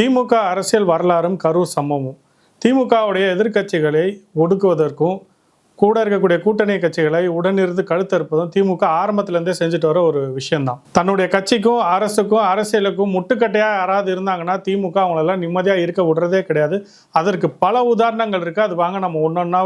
திமுக அரசியல் வரலாறும் கரூர் சம்பவமும் திமுகவுடைய எதிர்க்கட்சிகளை ஒடுக்குவதற்கும் கூட இருக்கக்கூடிய கூட்டணி கட்சிகளை உடனிருந்து கழுத்தறுப்பதும் திமுக ஆரம்பத்திலேருந்தே செஞ்சுட்டு வர ஒரு விஷயம்தான். தன்னுடைய கட்சிக்கும் அரசுக்கும் அரசியலுக்கும் முட்டுக்கட்டையாக யாராவது இருந்தாங்கன்னா திமுக அவங்களெல்லாம் நிம்மதியாக இருக்க விடுறதே கிடையாது. அதற்கு பல உதாரணங்கள் இருக்குது அது வாங்க நம்ம ஒன்றொன்னா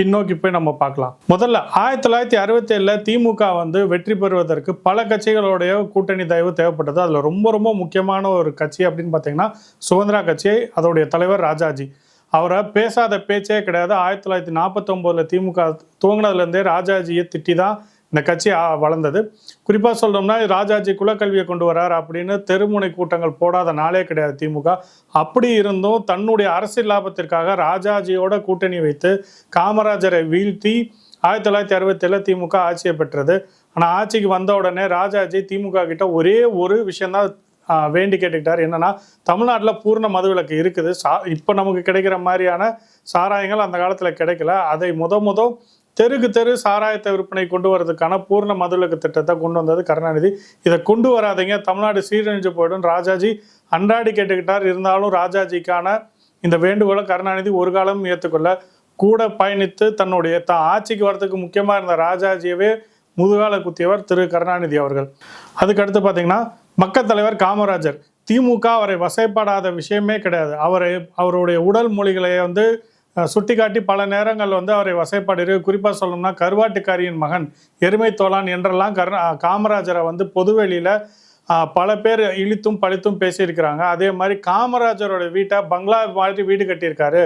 பின்னோக்கி போய் நம்ம பார்க்கலாம். முதல்ல ஆயிரத்தி தொள்ளாயிரத்தி அறுபத்தி ஏழில் திமுக வந்து வெற்றி பெறுவதற்கு பல கட்சிகளுடைய கூட்டணி தயவு தேவைப்பட்டது. அதில் ரொம்ப ரொம்ப முக்கியமான ஒரு கட்சி அப்படின்னு பார்த்தீங்கன்னா சுதந்திரா கட்சி அதோடைய தலைவர் ராஜாஜி. அவரை பேசாத பேச்சே கிடையாது. ஆயிரத்தி தொள்ளாயிரத்தி நாற்பத்தொம்போதில் திமுக துவங்கினதுலேருந்தே ராஜாஜியை திட்டி தான் இந்த கட்சி வளர்ந்தது. குறிப்பாக சொல்லணும்னா ராஜாஜி குலக்கல்வியை கொண்டு வரார் அப்படின்னு தெருமுனை கூட்டங்கள் போடாத நாளே கிடையாது திமுக. அப்படி இருந்தும் தன்னுடைய அரசியல் லாபத்திற்காக ராஜாஜியோட கூட்டணி வைத்து காமராஜரை வீழ்த்தி ஆயிரத்தி தொள்ளாயிரத்தி அறுபத்தேழில் திமுக ஆட்சியை பெற்றது. ஆனால் ஆட்சிக்கு வந்த உடனே ராஜாஜி திமுக கிட்ட ஒரே ஒரு விஷயந்தான் வேண்டி கேட்டுக்கிட்டார். என்னன்னா தமிழ்நாட்டில் பூர்ண மதுவிலக்கு இருக்குது. சா இப்போ நமக்கு கிடைக்கிற மாதிரியான சாராயங்கள் அந்த காலத்தில் கிடைக்கல. அதை முத முத தெருக்கு தெரு சாராயத்தை விற்பனை கொண்டு வரதுக்கான பூர்ண மதுவிலக்கு திட்டத்தை கொண்டு வந்தது கருணாநிதி. இதை கொண்டு வராதீங்க. தமிழ்நாடு சீரழிஞ்சு போயிடும். ராஜாஜி அன்றாடி கேட்டுக்கிட்டார். இருந்தாலும் ராஜாஜிக்கான இந்த வேண்டுகோளை கருணாநிதி ஒரு காலம் ஏற்றுக்கொள்ள கூட பயணித்து தன்னுடைய தான் ஆட்சிக்கு வரதுக்கு முக்கியமாக இருந்த ராஜாஜியவே முதுகால குத்தியவர் திரு கருணாநிதி அவர்கள். அதுக்கடுத்து பார்த்தீங்கன்னா மக்கள் தலைவர் காமராஜர். திமுக அவரை வசைப்படாத விஷயமே கிடையாது. அவரை அவருடைய உடல் மொழிகளை வந்து சுட்டிக்காட்டி பல நேரங்கள் வந்து அவரை வசைப்பாடு குறிப்பாக சொல்லணும்னா கருவாட்டுக்காரியின் மகன் எருமை தோளான் என்றெல்லாம் கரு காமராஜரை வந்து பொதுவெளியில் பல பேர் இழித்தும் பழித்தும் பேசியிருக்கிறாங்க. அதே மாதிரி காமராஜரோட வீட்டை பங்களா மாதிரி வீடு கட்டியிருக்காரு.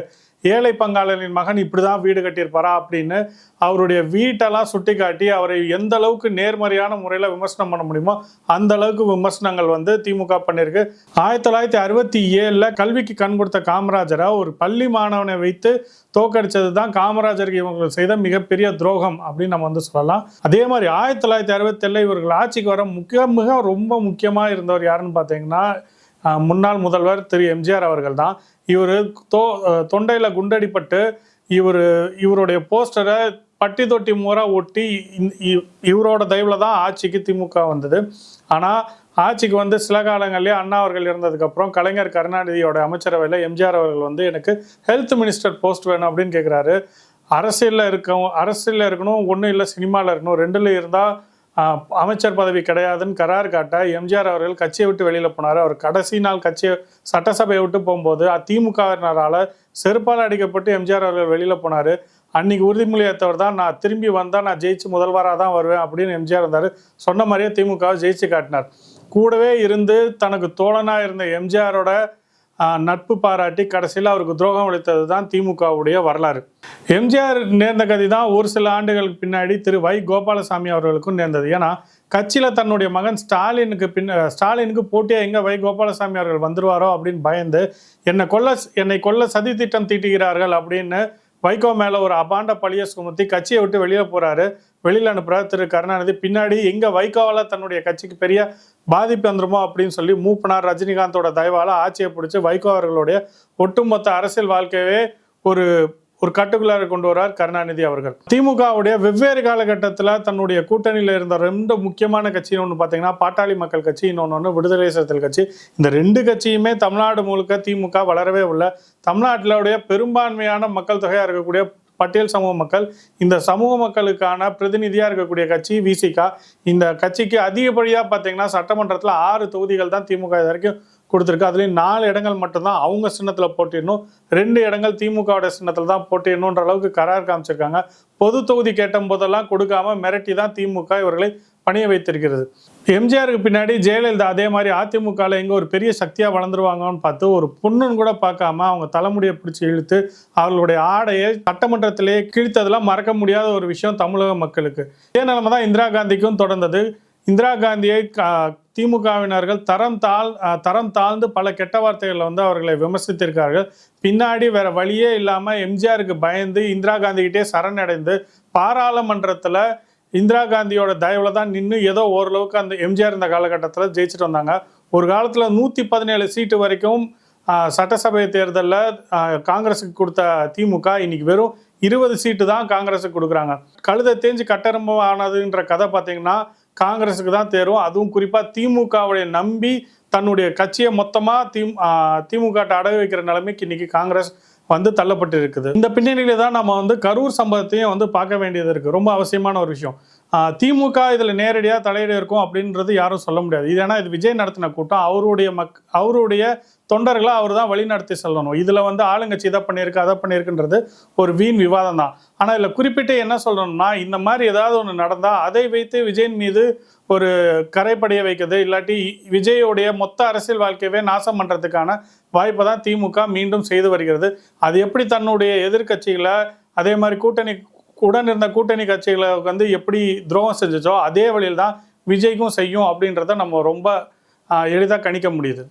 ஏழை பங்காளரின் மகன் இப்படி தான் வீடு கட்டியிருப்பாரா அப்படின்னு அவருடைய வீட்டெல்லாம் சுட்டி காட்டி அவரை எந்த அளவுக்கு நேர்மறையான முறையில் விமர்சனம் பண்ண முடியுமோ அந்த அளவுக்கு விமர்சனங்கள் வந்து திமுக பண்ணியிருக்கு. ஆயிரத்தி தொள்ளாயிரத்தி அறுபத்தி ஏழில் கல்விக்கு கண் கொடுத்த காமராஜரை ஒரு பள்ளி மாணவனை வைத்து தோக்கடிச்சது தான் காமராஜருக்கு இவங்க செய்த மிகப்பெரிய துரோகம் அப்படின்னு நம்ம வந்து சொல்லலாம். அதே மாதிரி ஆயிரத்தி தொள்ளாயிரத்தி அறுபத்தேழில் இவர்கள் ஆட்சிக்கு வர முக்கிய மிக ரொம்ப முக்கியமாக இருந்தவர் யாருன்னு பார்த்தீங்கன்னா முன்னாள் முதல்வர் திரு எம்ஜிஆர் அவர்கள் தான் இவர் தோ தொண்டையில் குண்டடிப்பட்டு இவர் இவருடைய போஸ்டரை பட்டி தொட்டி மூரா ஒட்டி இ- இவரோட தயவில் தான் ஆட்சிக்கு திமுக வந்தது. ஆனால் ஆட்சிக்கு வந்து சில காலங்கள்லேயே அண்ணா அவர்கள் இருந்ததுக்கப்புறம் கலைஞர் கருணாநிதியோட அமைச்சரவையில் எம்ஜிஆர் அவர்கள் வந்து எனக்கு ஹெல்த் மினிஸ்டர் போஸ்ட் வேணும் அப்படின்னு கேட்குறாரு அரசியலில் இருக்க அரசியலில் இருக்கணும் ஒன்றும் இல்லை சினிமாவில் இருக்கணும் ரெண்டில் இருந்தால் அமைச்சர் பதவி கிடையாதுன்னு கரார் காட்ட எம்ஜிஆர் அவர்கள் கட்சியை விட்டு வெளியில் போனார். அவர் கடைசி நாள் கட்சியை சட்டசபையை விட்டு போகும்போது திமுகவினரால் செருப்பால் அடிக்கப்பட்டு எம்ஜிஆர் அவர்கள் வெளியில் போனார். அன்னைக்கு உறுதிமொழி ஏற்றவர் தான் நான் திரும்பி வந்தால் நான் ஜெயிச்சு முதல்வராக தான் வருவேன் அப்படின்னு எம்ஜிஆர் இருந்தார். சொன்ன மாதிரியே திமுகவை ஜெயிச்சு காட்டினார். கூடவே இருந்து தனக்கு தோழனாக இருந்த எம்ஜிஆரோட நட்பு பாராட்டி கடைசியில் அவருக்கு துரோகம் அளித்தது தான் திமுகவுடைய வரலாறு. எம்ஜிஆர் நேர்ந்த கதி தான் ஒரு சில ஆண்டுகளுக்கு பின்னாடி திரு வை கோபாலசாமி அவர்களுக்கும் நேர்ந்தது. ஏன்னா கட்சியில் தன்னுடைய மகன் ஸ்டாலினுக்கு பின் ஸ்டாலினுக்கு போட்டியாக எங்கே வை கோபாலசாமி அவர்கள் வந்துருவாரோ அப்படின்னு பயந்து என்னை கொல்ல என்னை கொல்ல சதி திட்டம் தீட்டுகிறார்கள் அப்படின்னு வைகோ மேலே ஒரு அபாண்ட பழிய சுமத்தி கட்சியை விட்டு வெளியில் போகிறாரு வெளியில் அனுப்புகிறார் திரு. கருணாநிதி பின்னாடி எங்கே வைகோவால் தன்னுடைய கட்சிக்கு பெரிய பாதிப்பு வந்துருமோ அப்படின்னு சொல்லி மூப்பனார் ரஜினிகாந்தோட தயவால் ஆட்சியை பிடிச்சி வைகோ அவர்களுடைய ஒட்டுமொத்த அரசியல் வாழ்க்கையவே ஒரு ஒரு கட்டுக்குள்ளார கொண்டு வரார் கருணாநிதி அவர்கள். திமுகவுடைய வெவ்வேறு காலகட்டத்தில் தன்னுடைய கூட்டணியில் இருந்த ரெண்டு முக்கியமான கட்சின்னு ஒன்று பார்த்தீங்கன்னா பாட்டாளி மக்கள் கட்சி இன்னொன்று ஒன்று விடுதலை சிறுத்தைகள் கட்சி. இந்த ரெண்டு கட்சியுமே தமிழ்நாடு முழுக்க திமுக வளரவே உள்ள தமிழ்நாட்டிலுடைய பெரும்பான்மையான மக்கள் தொகையாக இருக்கக்கூடிய பட்டியல் சமூக மக்கள் இந்த சமூக மக்களுக்கான பிரதிநிதியாக இருக்கக்கூடிய கட்சி விசிகா இந்த கட்சிக்கு அதிகப்படியாக பார்த்தீங்கன்னா சட்டமன்றத்தில் ஆறு தொகுதிகள் தான் திமுக இது வரைக்கும் கொடுத்துருக்கு. அதுலேயும் நாலு இடங்கள் மட்டும்தான் அவங்க சின்னத்தில் போட்டிடணும். ரெண்டு இடங்கள் திமுகவோட சின்னத்தில் தான் போட்டிடணுன்ற அளவுக்கு கரார் காமிச்சிருக்காங்க. பொது தொகுதி கேட்ட போதெல்லாம் கொடுக்காம மிரட்டி தான் திமுக இவர்களை பணிய வைத்திருக்கிறது. எம்ஜிஆருக்கு பின்னாடி ஜெயலலிதா அதே மாதிரி அதிமுகவில் எங்கே ஒரு பெரிய சக்தியாக வளர்ந்துருவாங்கன்னு பார்த்து ஒரு பொண்ணுன்னு கூட பார்க்காம அவங்க தலைமுடியை பிடிச்சி இழுத்து அவர்களுடைய ஆடையை சட்டமன்றத்திலே கிழித்ததெல்லாம் மறக்க முடியாத ஒரு விஷயம் தமிழக மக்களுக்கு. இதே நிலைமை தான் இந்திரா காந்திக்கும் தொடர்ந்தது. இந்திரா காந்தியை திமுகவினர்கள் தரம் தாழ் தரம் தாழ்ந்து பல கெட்ட வார்த்தைகளில் வந்து அவர்களை விமர்சித்திருக்கார்கள் பின்னாடி வேற வழியே இல்லாமல் எம்ஜிஆருக்கு பயந்து இந்திரா காந்திகிட்டே சரணடைந்து பாராளுமன்றத்தில் இந்திரா காந்தியோட தயவில் தான் நின்று ஏதோ ஓரளவுக்கு அந்த எம்ஜிஆர் இந்த காலகட்டத்தில் ஜெயிச்சுட்டு வந்தாங்க. ஒரு காலத்தில் நூற்றி பதினேழு சீட்டு வரைக்கும் சட்டசபை தேர்தலில் காங்கிரஸுக்கு கொடுத்த திமுக இன்னைக்கு வெறும் இருபது சீட்டு தான் காங்கிரஸுக்கு கொடுக்குறாங்க. கழுதை தேஞ்சு கட்டரம்பம் ஆனதுன்ற கதை பார்த்தீங்கன்னா காங்கிரஸுக்கு தான் தேரும் அதுவும் குறிப்பாக திமுகவுடைய நம்பி தன்னுடைய கட்சியை மொத்தமாக திமு திமுக அடகு வைக்கிற நிலைமைக்கு இன்னைக்கு காங்கிரஸ் வந்து தள்ளப்பட்டு இருக்குது இந்த பின்னணியில தான் நம்ம வந்து கரூர் சம்பவத்தையும் வந்து பார்க்க வேண்டியது இருக்கு. ரொம்ப அவசியமான ஒரு விஷயம். திமுக இதில் நேரடியாக தலையிட இருக்கும் அப்படின்றது யாரும் சொல்ல முடியாது. இது ஏன்னா இது விஜய் நடத்தின கூட்டம். அவருடைய மக் அவருடைய தொண்டர்களை அவர் தான் வழிநடத்தி செல்லணும். இதில் வந்து ஆளுங்கட்சி இதை பண்ணியிருக்கு அதை பண்ணியிருக்குன்றது ஒரு வீண் விவாதம் தான். ஆனால் இதில் குறிப்பிட்டு என்ன சொல்லணும்னா இந்த மாதிரி ஏதாவது ஒன்று நடந்தால் அதை வைத்து விஜயின் மீது ஒரு கரைப்படைய வைக்கிறது இல்லாட்டி விஜயோடைய மொத்த அரசியல் வாழ்க்கையவே நாசம் பண்ணுறதுக்கான வாய்ப்பை தான் திமுக மீண்டும் செய்து வருகிறது. அது எப்படி தன்னுடைய எதிர்க்கட்சிகளை அதே மாதிரி கூட்டணி உடன் இருந்த கூட்டணி கட்சிகளை வந்து எப்படி துரோகம் செஞ்சுச்சோ அதே வழியில் தான் விஜய்க்கும் செய்யும் அப்படின்றத நம்ம ரொம்ப எளிதாக கணிக்க முடியுது.